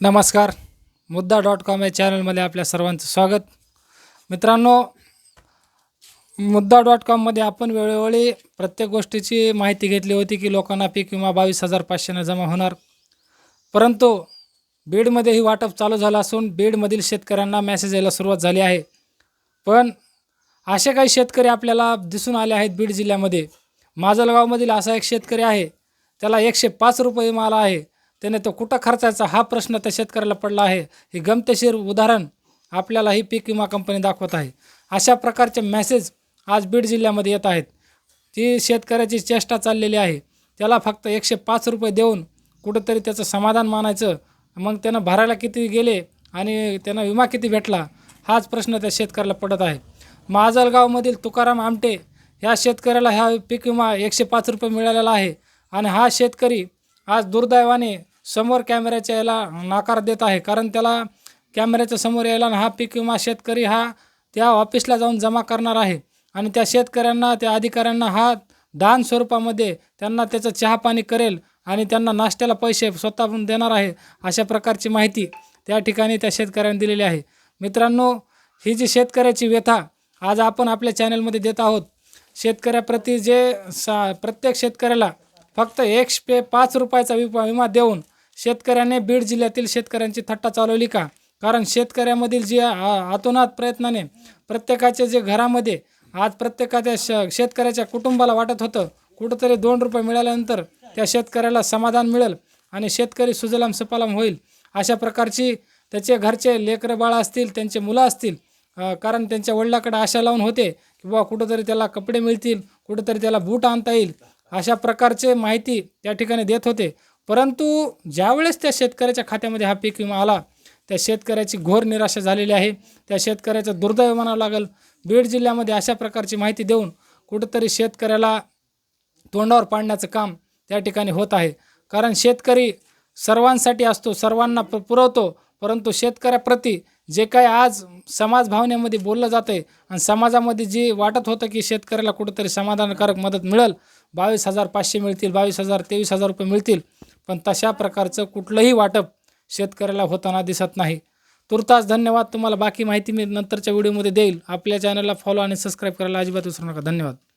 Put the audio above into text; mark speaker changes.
Speaker 1: नमस्कार. मुद्दा dot com या चॅनलमध्ये आपल्या सर्वांचं स्वागत. मित्रांनो मुद्दा डॉट कॉममध्ये आपण वेळोवेळी प्रत्येक गोष्टीची माहिती घेतली होती की लोकांना पीक विमा बावीस हजार पाचशेनं जमा होणार. परंतु बीडमध्ये ही वाटप चालू झालं असून बीडमधील शेतकऱ्यांना मॅसेज यायला सुरुवात झाली आहे. पण असे काही शेतकरी आपल्याला दिसून आले आहेत बीड जिल्ह्यामध्ये. माजलगावमधील असा एक शेतकरी आहे त्याला एकशे पाच रुपये विमा आला आहे. त्याने तो कुठं खर्चायचा हा प्रश्न त्या शेतकऱ्याला पडला आहे. हे गमतेशीर उदाहरण आपल्याला ही पीक विमा कंपनी दाखवत आहे. अशा प्रकारचे मॅसेज आज बीड जिल्ह्यामध्ये येत आहेत. ती शेतकऱ्याची चेष्टा चाललेली आहे. त्याला फक्त एकशे पाच रुपये देऊन कुठंतरी त्याचं समाधान मानायचं. मग त्यानं भरायला किती गेले आणि त्यांना विमा किती भेटला? हाच प्रश्न त्या शेतकऱ्याला पडत आहे. माजलगावमधील तुकाराम आमटे ह्या शेतकऱ्याला ह्या पीक विमा एकशे पाच रुपये मिळालेला आहे. आणि हा शेतकरी आज दुर्दैवाने समोर कॅमेऱ्याच्या याला नाकार देत आहे. कारण त्याला कॅमेऱ्याच्या समोर यायला हा पीक विमा शेतकरी हा त्या ऑफिसला जाऊन जमा करणार आहे. आणि त्या शेतकऱ्यांना त्या अधिकाऱ्यांना हा दान स्वरूपामध्ये त्यांना त्याचं चहापाणी करेल आणि त्यांना नाश्त्याला पैसे स्वतःहून देणार आहे अशा प्रकारची माहिती त्या ठिकाणी त्या शेतकऱ्यांनी दिलेली आहे. मित्रांनो ही जी शेतकऱ्याची व्यथा आज आपण आपल्या चॅनलमध्ये देत आहोत शेतकऱ्याप्रती जे सा प्रत्येक शेतकऱ्याला फक्त एक पे पाच रुपयाचा विमा विमा देऊन शेतकऱ्याने बीड जिल्ह्यातील शेतकऱ्यांची थट्टा चालवली का? कारण शेतकऱ्यामधील जे आ- आतोनात प्रयत्नाने प्रत्येकाच्या जे घरामध्ये आज प्रत्येकाच्या श शेतकऱ्याच्या कुटुंबाला वाटत होतं कुठंतरी दोन रुपये मिळाल्यानंतर त्या शेतकऱ्याला समाधान मिळेल आणि शेतकरी सुजलाम सपालाम होईल. अशा प्रकारची त्याचे घरचे लेकरं बाळं असतील त्यांचे मुलं असतील कारण त्यांच्या वडिलाकडे आशा लावून होते की बाबा कुठंतरी त्याला कपडे मिळतील कुठंतरी त्याला बूट आणता येईल अशा प्रकारचे माहिती त्या ठिकाणी देत होते. परंतु ज्यावेळेस त्या शेतकऱ्याच्या खात्यामध्ये हा पीक विमा आला त्या शेतकऱ्याची घोर निराशा झालेली आहे. त्या शेतकऱ्याचं दुर्दैव म्हणावं लागेल. बीड जिल्ह्यामध्ये अशा प्रकारची माहिती देऊन कुठंतरी शेतकऱ्याला तोंडावर पाडण्याचं काम त्या ठिकाणी होत आहे. कारण शेतकरी सर्वांसाठी असतो सर्वांना प पुरवतो. परंतु शेतकऱ्याप्रती जे काही आज समाज भावनेमध्ये बोललं जातं आहे आणि समाजामध्ये जी वाटत होतं की शेतकऱ्याला कुठंतरी समाधानकारक मदत मिळेल बावीस हजार पाचशे मिळतील बावीस हजार तेवीस हजार रुपये मिळतील पण तशा प्रकारचं कुठलंही वाटप शेतकऱ्याला होताना दिसत नाही. तुर्तास धन्यवाद. तुम्हाला बाकी माहिती मी नंतरच्या व्हिडिओमध्ये देईल. आपल्या चॅनलला फॉलो आणि सबस्क्राईब करायला अजिबात विसरू नका. धन्यवाद.